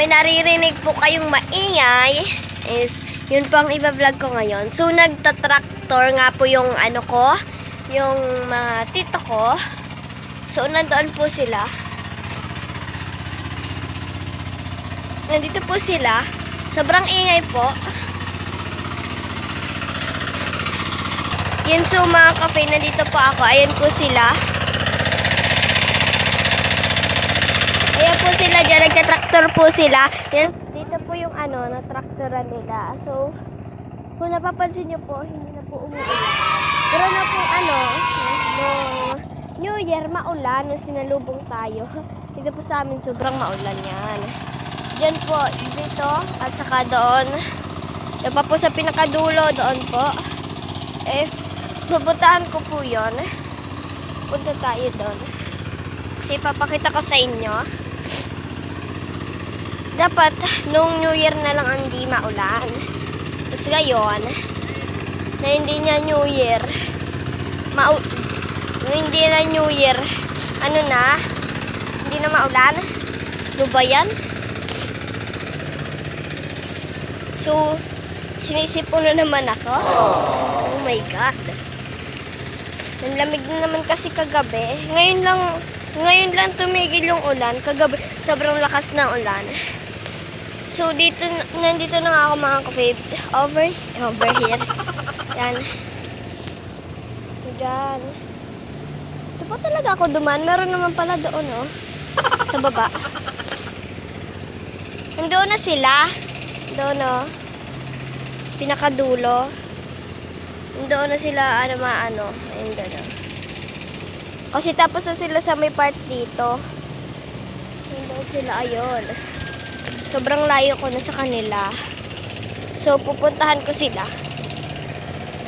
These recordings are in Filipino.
may naririnig po kayong maingay, is yun po ang iba-vlog ko ngayon. So, nagtatraktor nga po yung ano ko, yung mga tito ko. So, nandoon po sila. Nandito po sila. Sobrang ingay po. Yun so mga kafe, nandito po ako. Ayan po sila. Ayan po sila dyan, nagka-tractor po sila. Yan, dito po yung ano, na traktoran nila. So, kung napapansin nyo po, hindi na po umuulan. Pero na po ano, nung New Year, maulan, nung sinalubong tayo. Dito po sa amin, sobrang maulan yan. Diyan po, dito, at saka doon. Doon pa po sa pinakadulo, doon po. Eh, pupuntahan ko po yon. Punta tayo doon. Kasi papakita ko sa inyo. Dapat, nung New Year na lang ang hindi maulan. Tapos ngayon, na hindi niya New Year, mau hindi na New Year, ano na, hindi na maulan. Ano ba yan? So, sinisipon na naman ako. Oh my God. Ang lamig na naman kasi kagabi. Ngayon lang, ngayon lang tumigil yung ulan. Kagabi, sobrang lakas ng ulan. So, dito, nandito na ako mga kafe. Over, over here. Yan. Diyan. Ito pa talaga ako duman. Meron naman pala doon, oh. Sa baba. Nandoon na sila. Doon, oh. Pinakadulo. Doon na sila, ano, maano. Ayun, doon, oh. Kasi tapos na sila sa may part dito. Doon sila, ayun. Sobrang layo ko na sa kanila. So, pupuntahan ko sila.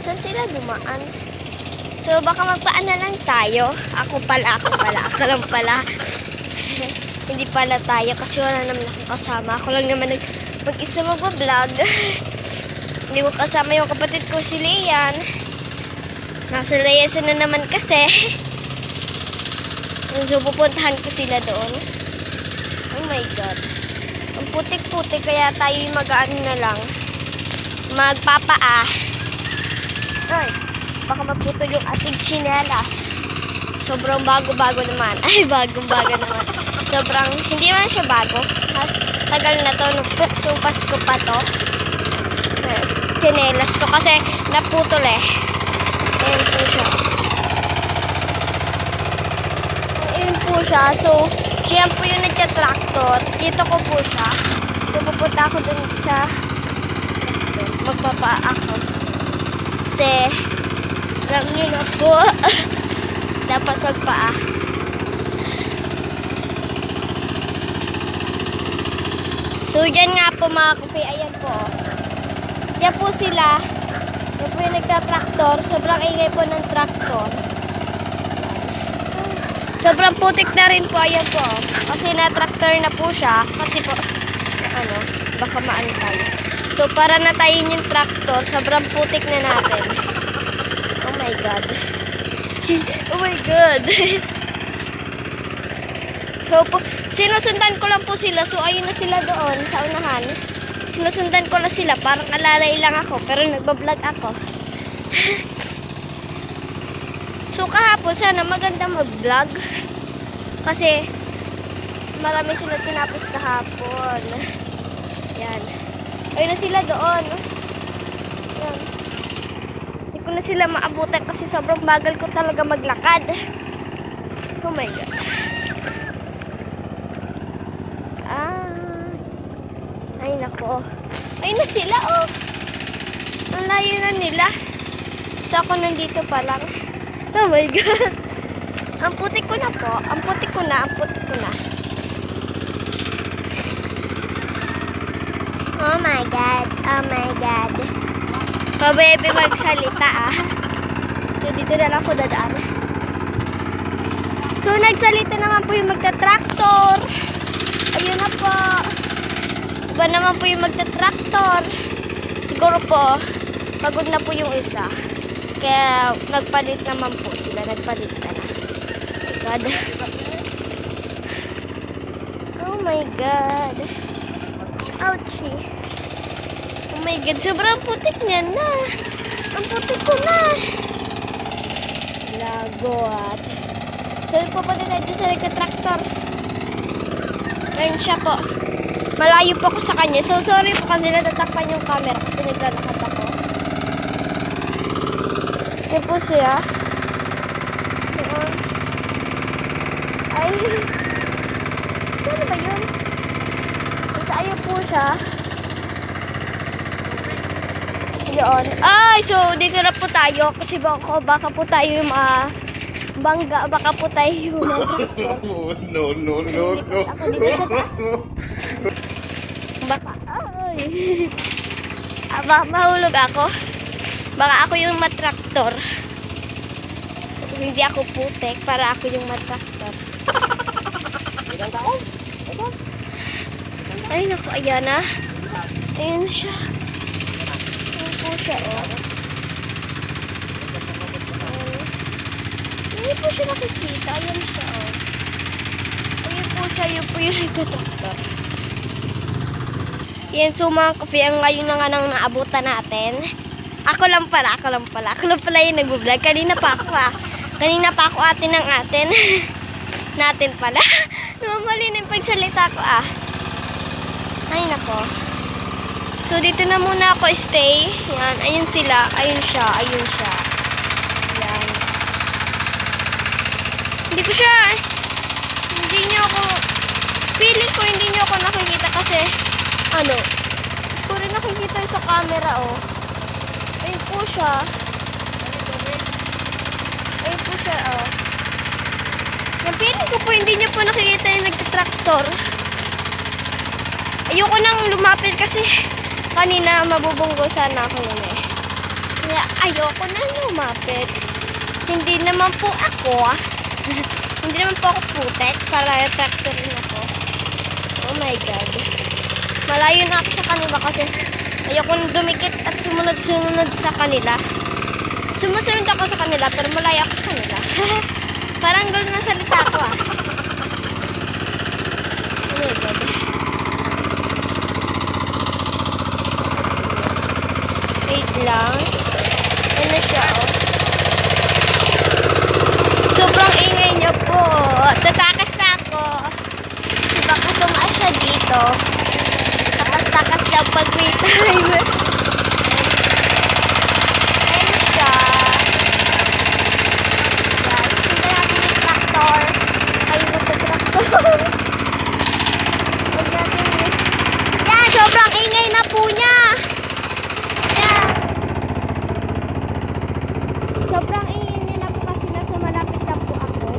Saan sila dumaan? So, baka magpaan na lang tayo. Ako pala, ako pala, ako lang pala. Hindi pala tayo kasi wala naman akong kasama. Ako lang naman nag mag-isa magbablog. Hindi ko kasama yung kapatid ko si Leyan. Nasa layasan na naman kasi. So, pupuntahan ko sila doon. Oh my God. Putik-putik kaya tayo mag-ano na lang. Magpapaa. Ay, baka maputol yung ating chinelas. Sobrang bago-bago naman. Ay, bagong-bago naman. Sobrang, hindi naman siya bago. At tagal na to, nung, nung Pasko pa to. Chinelas ko kasi naputol eh. Ayan po siya. Ayan po siya. So, siya po yung nagka-tractor. Dito ko po siya. So, pupunta ako dun sa magpapa ako. Kasi, alam niyo na po, dapat magpaa. So, dyan nga po mga kafe, ayan po. Diyan po sila. Yan po yung nagta-traktor. Sobrang ingay po ng traktor. Sobrang putik na rin po, ayan po. Kasi na-tractor na po siya. Kasi po, ano, baka maano tayo. So, para na tayo yung tractor, sobrang putik na natin. Oh my God. oh my God. so, po, sinusundan ko lang po sila. So, ayun na sila doon sa unahan. Sinusundan ko lang sila. Parang alalay lang ako. Pero nagbablog ako. So kahapon sana maganda mag-vlog. Kasi marami sila tinapos kahapon. Yan. Ayun na sila doon. Yan. Hindi ko na sila maabutan kasi sobrang bagal ko talaga maglakad. Oh my God. Ah. Ay nako. Ayun na sila oh. Ang layo na nila. So ako nandito pa lang. Oh my God. Ang putik ko na po. Ang putik ko na. Ang putik ko na. Oh my God. Oh my God. Pabebe magsalita ah. So dito na lang ako dadaan. So nagsalita naman po yung magta-tractor. Ayun na po. Iba naman po yung magta-tractor. Siguro po, pagod na po yung isa. Kaya nagpalit naman po sila. Nagpalit na. Oh my God. Oh my God. Ouchie. Oh my God, sobrang putik niya na. Ang putik ko na. Lagot. So, pupunta na dyan sa nagka-tractor. Ayun siya po. Malayo po ako sa kanya. So, sorry po kasi natatakpan yung camera kasi naglalakad ako. Yan po siya. Doon. Ay. Ano ba yun? Ayaw po siya. Doon. Ay, so dito na po tayo kasi baka, baka po tayo yung mga bangga, baka po tayo Oh, no, no, no, no. Baka, ay. Aba, mahulog ako. Baka ako yung matraktor. Hindi ako putek, para ako yung matraktor. Ay, naku, ayan na. Ayan siya. Ayan po siya, oh. Ayan. Hindi po siya nakikita. Ayan siya, oh. Ayun po siya, yun po yung nagtatraktor. Yan, so mga kafe, ang ngayon na nga nang naabutan natin. Ako lang pala, ako lang pala. Ako lang pala yung nag-vlog. Kanina pa ako ah. Kanina pa ako atin ng atin. natin pala. Namamali na yung pagsalita ko ah. Ay nako. So dito na muna ako stay. Yan, ayun sila. Ayun siya, ayun siya. Yan. Hindi ko siya, hindi niyo ako, feeling ko hindi niyo ako nakikita kasi, ano, hindi ko rin nakikita sa camera, oh. Ayun po siya. Ayun po siya, oh. Yung feeling ko po, hindi niyo po nakikita yung nagtitraktor. Ayoko nang lumapit kasi kanina mabubunggosan ako yun eh. Ayoko nang lumapit. Hindi naman po ako, ah. Hindi naman po ako putek para tractor rin ako. Oh my God. Malayo na ako sa kanila kasi ayoko na dumikit at sumunod-sunod sa kanila. Sumusunod ako sa kanila pero malayo ako sa kanila. Parang gulo na salita ko ah. Wait lang. Ano siya oh. Sobrang ingay niya po. Tatakas na ako. Baka tumaas siya dito. Takas-takas daw pag free time. Ayun siya. Yan. Sundan natin yung tractor. Ayun na sa tractor. Huwag natin yun. Yan, sobrang ingay na po niya. Yan. Sobrang niya na po kasi nasa malapit na po ako.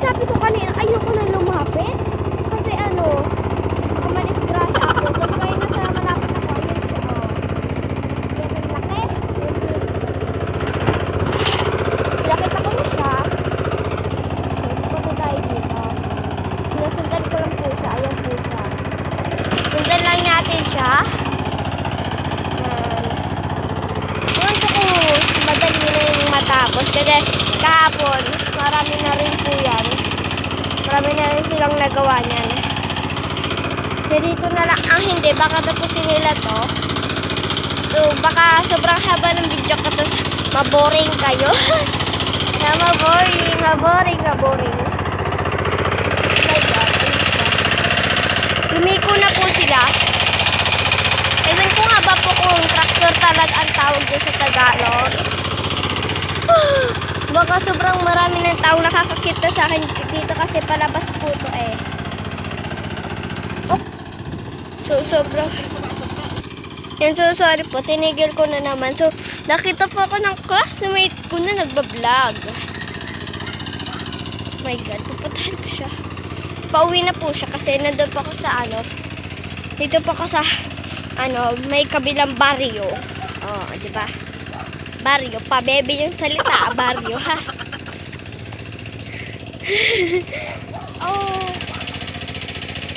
Sabi ko kanina, ayoko na lumapit. Kasi ano, umalis grasya ako. So, kaya nasa malapit ako, ayun po. Oh. Yan ang laki. Lapit ako na siya. So, punta tayo dito. Sinusundan ko lang po siya. Ayan po siya. Sundan lang natin siya. Yan. Ewan ko kung madali na matapos. Kasi kahapon, marami na rin po yan. Marami na rin silang nagawa niyan. Kaya dito na lang ang hindi. Baka tapusin nila to. So, baka sobrang haba ng video ko. Tapos, maboring kayo. na maboring, maboring, maboring. Lumiko na po sila. Ewan ko nga ba po kung tractor talaga ang tawag doon sa Tagalog. Baka sobrang marami ng tao nakakakita sa akin dito kasi palabas po to eh. Oh. So, sobrang... Yan, so sorry po. Tinigil ko na naman. So, nakita po ako ng classmate ko na nagbablog. My God, pupuntahan ko siya. Pauwi na po siya kasi nandun pa ako sa ano. Dito pa ako sa ano, may kabilang barrio. Oh, di ba? Barrio, pa bebe yung salita, barrio ha. oh.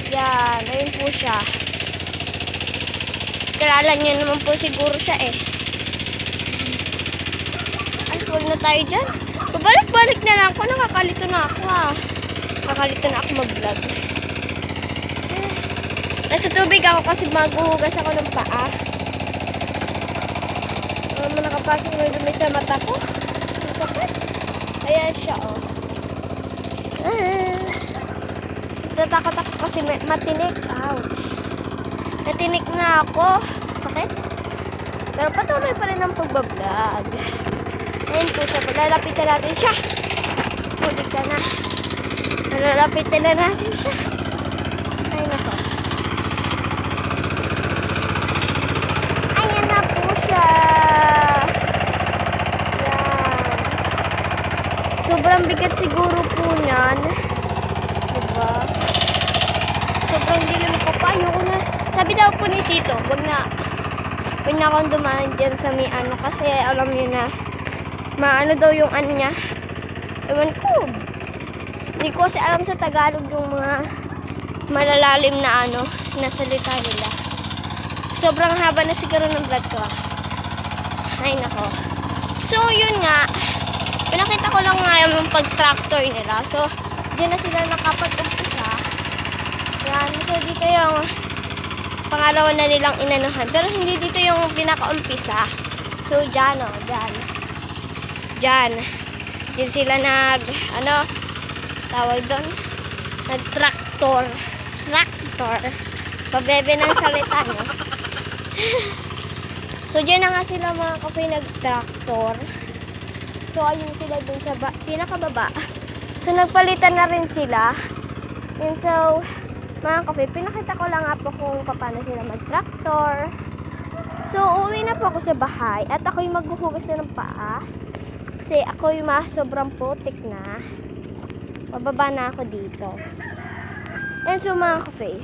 Yan, ayun po siya. Kilala niyo naman po siguro siya eh. Ay, huwag na tayo dyan. Pabalik-balik na lang ako. Nakakalito na ako ha. Nakakalito na ako mag-vlog. Nasa tubig ako kasi maghuhugas ako ng paa. Um, nakapasok na yung dumi sa mata ko. Ang sakit. Ayan siya, oh. Ah. Tatakot ako kasi matinik. Ouch. Natinik na ako. Sakit. Pero patuloy pa rin ang pagbablog. Ayun po siya. Lalapitan natin siya. Huli ka na. Lalapitan na natin siya. Ay, nako. Ayan na po siya. Yan. Sobrang bigat siguro po niyan. Diba? Sobrang dilim ko pa. Ayoko na. Sabi daw po ni Tito, wag na. Huwag na akong dumaan dyan sa may ano kasi alam niyo na maano daw yung ano niya. Ewan ko. Hindi ko kasi alam sa Tagalog yung mga malalalim na ano, sinasalita nila. Sobrang haba na siguro ng vlog ko. ah. Ay, nako. So, yun nga. Pinakita ko lang nga yung pag-tractor nila. So, dyan na sila nakapag-umpisa. Yan. So, dito yung pangalawa na nilang inanuhan. Pero hindi dito yung pinaka-umpisa. So, dyan o. Dyan. Dyan. Dyan sila nag, ano, tawag doon? Nag-tractor. Tractor. Pabebe ng salita, no? so, dyan na nga sila mga kape nag-tractor. So, ayun sila dun sa ba- pinakababa. So, nagpalitan na rin sila. And so, mga kape, pinakita ko lang nga po kung paano sila mag-tractor. So, uuwi na po ako sa bahay at ako'y maghuhugas na ng paa. Kasi ako'y ma sobrang putik na. Pababa na ako dito. And so, mga kape,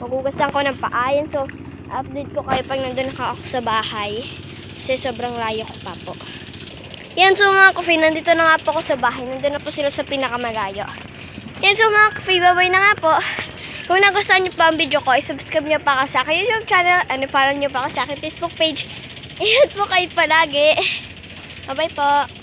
maghugasan ko ng paa. Yan, so, update ko kayo pag nandun na ako sa bahay. Kasi sobrang layo ko pa po. Yan, so mga kafe, nandito na nga po ako sa bahay. Nandun na po sila sa pinakamalayo. Yan, so mga bye-bye na nga po. Kung nagustuhan niyo pa ang video ko, i-subscribe niyo pa ka sa akin YouTube channel, and i-follow niyo pa ka sa akin Facebook page. Ayan po kayo palagi. Bye-bye po.